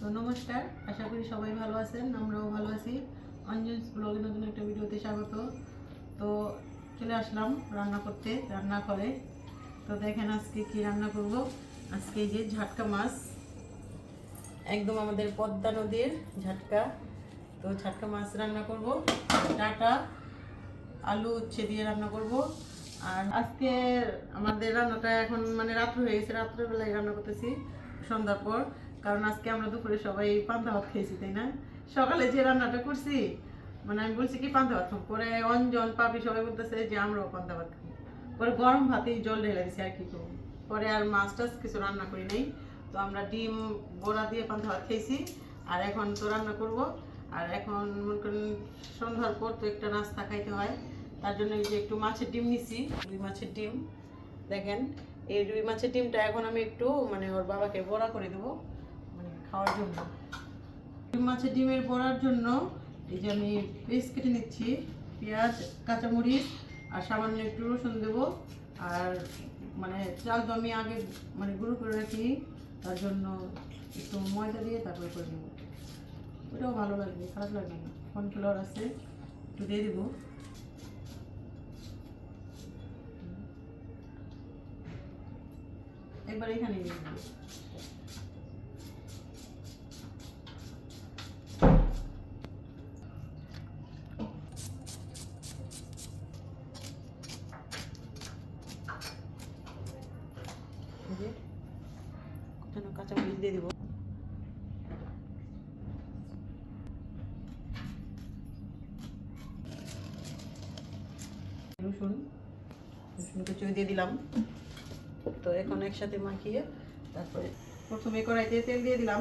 তো নমস্কার, আশা করি সবাই ভালো আছেন, আমরাও ভালো আছি। অঞ্জন ব্লগে নতুন একটা ভিডিওতে স্বাগত। তো চলে আসলাম রান্না করতে, রান্না করে। তো দেখেন আজকে কি রান্না করব। আজকে যে ঝাটকা মাছ, একদম আমাদের পদ্মা নদীর ঝাটকা। তো ঝাটকা মাছ রান্না করব, ডাটা, আলু উচ্ছে দিয়ে রান্না করব। আর আজকে আমাদের রান্নাটা এখন মানে রাত্র হয়ে গেছে, রাত্রেবেলায় রান্না করতেছি, সন্ধ্যার পর। কারণ আজকে আমরা দুপুরে সবাই পান্তা ভাত খেয়েছি তাই না? সকালে যে রান্নাটা করছি মানে আমি বলছি কি পান্তা ভাত পরে অঞ্জন, পাপি সবাই বলতেছে যে আমরাও পান্তা ভাত খাব। পরে গরম ভাতেই জল ঢেলে দিছি, আর কি করব? পরে আর মাছ টাছ কিছু রান্না করি নাই। তো আমরা ডিম বড়া দিয়ে পান্তা ভাত খেয়েছি আর এখন তো রান্না করব। আর এখন মনে করেন সন্ধ্যার পর তো একটা নাস্তা খাইতে হয়। তার জন্য এই যে একটু মাছের ডিম নিছি, রুই মাছের ডিম। দেখেন, এই রুই মাছের ডিমটা এখন আমি একটু মানে ওর বাবাকে বড়া করে দেবো। খাওয়ার জন্য। রুই মাছের ডিমের বড়ার জন্য। এই যে আমি পেস্ট কেটে নিচ্ছি। পেঁয়াজ, কাঁচামরিচ আর সামান্য একটু রসুন দেবো। আর মানে চাল তো আমি আগে মানে গুঁড়ো করে রাখি তার জন্য একটু ময়দা দিয়ে তারপরে করে নেব। ওটাও ভালো লাগবে, খারাপ লাগবে না। কর্নফ্লাওয়ার আছে, একটু দিয়ে দেবো। একবার এখানে কাঁচামরিচ দিয়ে দেবো। রসুন রসুন কুচিও দিয়ে দিলাম। তো এখন একসাথে মাখিয়ে তারপরে প্রথমে কড়াইতে তেল দিয়ে দিলাম।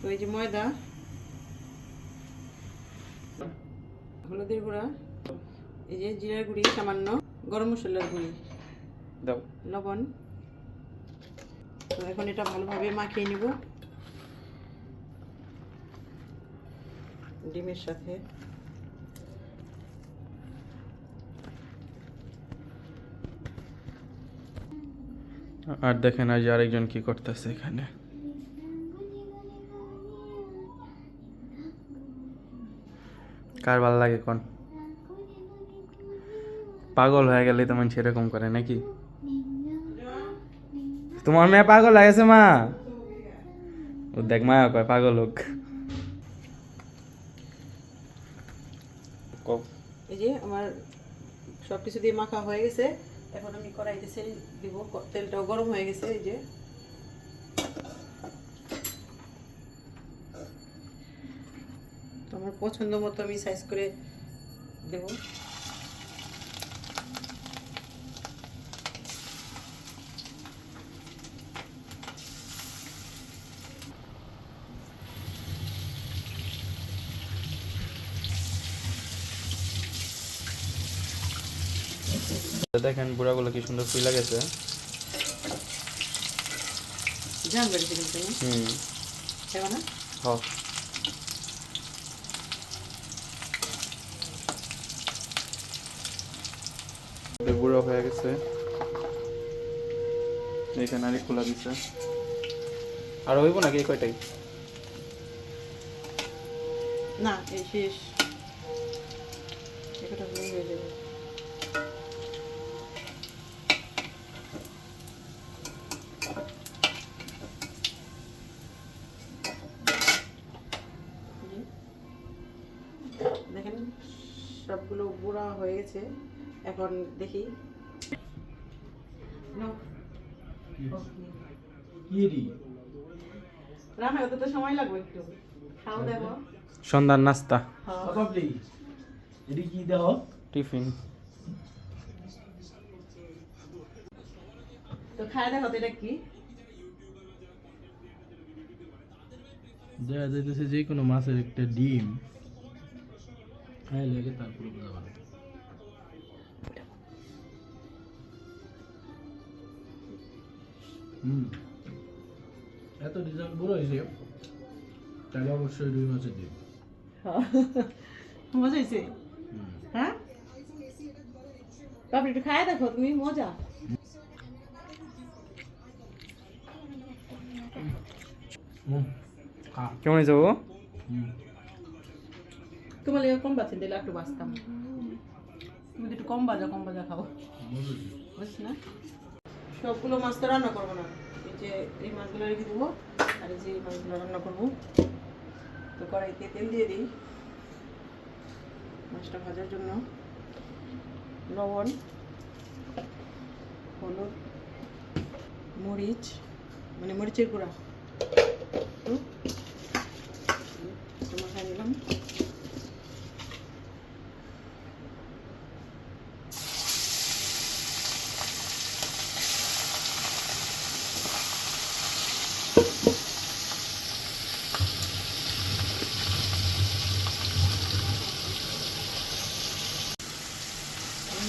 তো এই যে ময়দা হলুদের গুঁড়া এই যে জিরার গুঁড়ি সামান্য গরম মশলার গুঁড়ি দাও। লবণ তো এখন এটা ভালোভাবে মাখিয়ে নিব। ডিমের সাথে। আর দেখেন আজ আরেকজন কি করতেছে এখানে। কার ভালো লাগে কোন? পাগল হয়ে গেলে তো মানুষ এরকম করে নাকি? তোমার মেয়ে পাগল হয়ে মা। ও দেখ মায়া কয় পাগল হোক। এই যে আমার সব কিছু দিয়ে মাখা হয়ে গেছে। এখন আমি কড়াইতে সেল দিব তেলটাও গরম হয়ে গেছে এই যে। তো আমার পছন্দ মতো আমি সাইজ করে দেব। দেখেন বুড়াগুলো কি সুন্দর ফুল গেছে জান বেড়েছে কিন্তু না? হুম। বুড়ো হয়ে গেছে। এখানে আরেক খোলা দিছে। আর হইব নাকি কয়টাই? না এই শেষ। একটা হয়ে যাবে। সবগুলো বুড়া হয়ে গেছে এখন দেখি। রান্না করতে তো সময় লাগবে একটু। খাও দেখো। সন্ধ্যার নাস্তা। হ্যাঁ। এটি কি দাও টিফিন। তো খায় দেখো এটা কি? দেখা যাইতেছে যে কোনো মাছের একটা ডিম। খাই লাগে তারপরে বোঝা ভালো। হুম। এত ডিজাইন বড় হয়েছে তাহলে অবশ্যই রুই মাছের ডিম। মজা হয়েছে? হ্যাঁ? বাপরে একটু খায় দেখো তুমি মজা। কেমন ও হুম। তোমার লেগে কম বাঁচেন দিলে একটু বাঁচতাম। তুমি একটু কম বাজা কম বাজা খাও। বুঝছি না? সবগুলো মাছ তো রান্না করব না। এই যে এই মাছগুলো রেখে দেবো আর এই যে এই মাছগুলো রান্না করব। তো কড়াইতে তেল দিয়ে দিই। মাছটা ভাজার জন্য লবণ হলুদ মরিচ মানে মরিচের গুঁড়া। একটু একটু নিলাম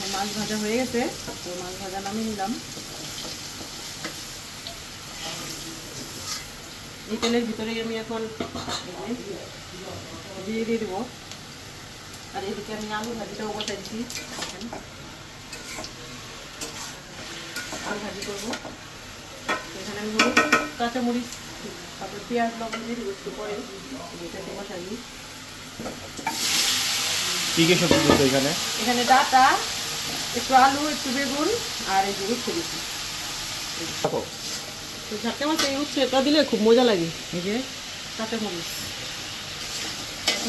আমার মাছ ভাজা হয়ে গেছে। তো মাছ ভাজা নামিয়ে নিলাম। এই তেলের ভিতরেই আমি এখন দিয়ে দিয়ে দেবো। আর এদিকে আমি আলু ভাজিটাও বসাইছি দেখেন। আলু ভাজি করব। এখানে আমি কাঁচামরিচ তারপর পেঁয়াজ লবণ দিয়ে দেবো একটু পরে। এটাকে বসাই দিই। কি কি সবজি এখানে? এখানে ডাটা একটু আলু একটু বেগুন আর এই যে উচ্ছে দিচ্ছি। তো মাছ এই উচ্ছেটা দিলে খুব মজা লাগে। এই যে কাঁচা মরিচ।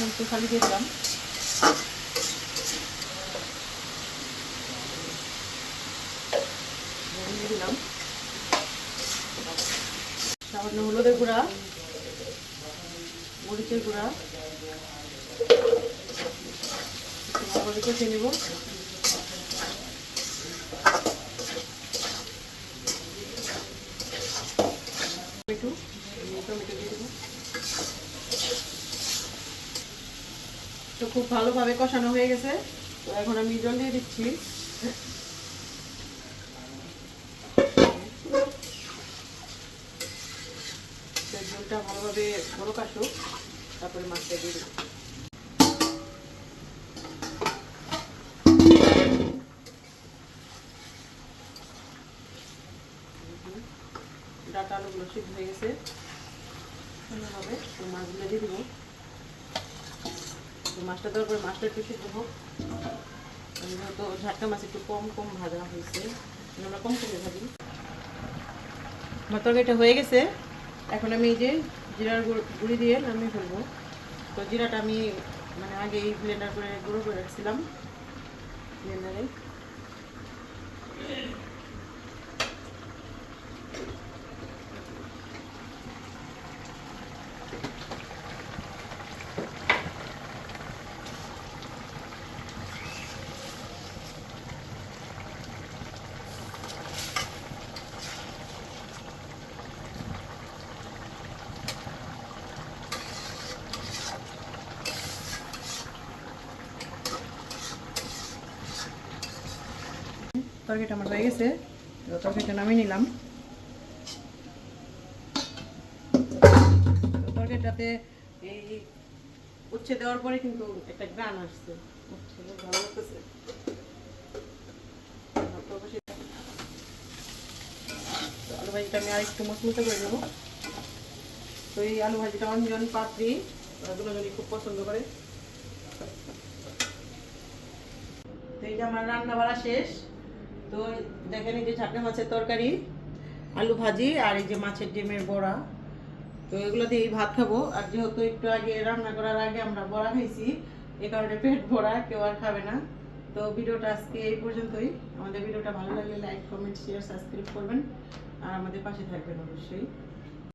একটু খালি দিয়ে দিলাম। দিলাম। সামান্য হলুদের গুঁড়া মরিচের গুঁড়া। করে কষিয়ে নেব টমেটো টমেটো দিয়ে দেবো তো খুব ভালোভাবে কষানো হয়ে গেছে। তো এখন আমি জল দিয়ে দিচ্ছি। জলটা ভালোভাবে বড় কাশুক তারপরে মাছটা দিয়ে দেবো ডাটা আলুগুলো সিদ্ধ হয়ে গেছে। সুন্দরভাবে মাছগুলো দিয়ে দেবো। তো মাছটা দেওয়ার মাছটা একটু সিদ্ধ হোক। হয়তো ঝাটকা মাছ, একটু কম কম ভাজা হয়েছে। আমরা কম করে ভাজি। আমার তরকারিটা হয়ে গেছে। এখন আমি এই যে জিরার গুঁড়ি দিয়ে নামিয়ে ফেলব। তো জিরাটা আমি মানে আগে এই ব্লেন্ডার করে গুঁড়ো করে রাখছিলাম। ব্লেন্ডারে তরকারিটা আমার হয়ে গেছে। তো তরকারিটা নামিয়ে নিলাম। তরকারিটাতে এই উচ্ছে দেওয়ার পরে কিন্তু একটা গ্রান আসছে। উচ্ছে ভালো লাগতেছে আলু ভাজিটা আমি আরেকটু মশমুচে করে দেবো তো এই আলু ভাজিটা অঞ্জন পাপড়ি যদি খুব পছন্দ করে। তো এই যে আমার রান্না বাড়া শেষ। তো দেখেন এই যে ঝাঁকড়া মাছের তরকারি, আলু ভাজি আর এই যে মাছের ডিমের বড়া। তো এগুলো দিয়েই ভাত খাব। আর যেহেতু একটু আগে রান্না করার আগে আমরা বড়া খাইছি, এ কারণে পেট ভরা, কেউ আর খাবে না। তো ভিডিওটা আজকে এই পর্যন্তই। আমাদের ভিডিওটা ভালো লাগলে লাইক কমেন্ট শেয়ার সাবস্ক্রাইব করবেন। আর আমাদের পাশে থাকবেন অবশ্যই।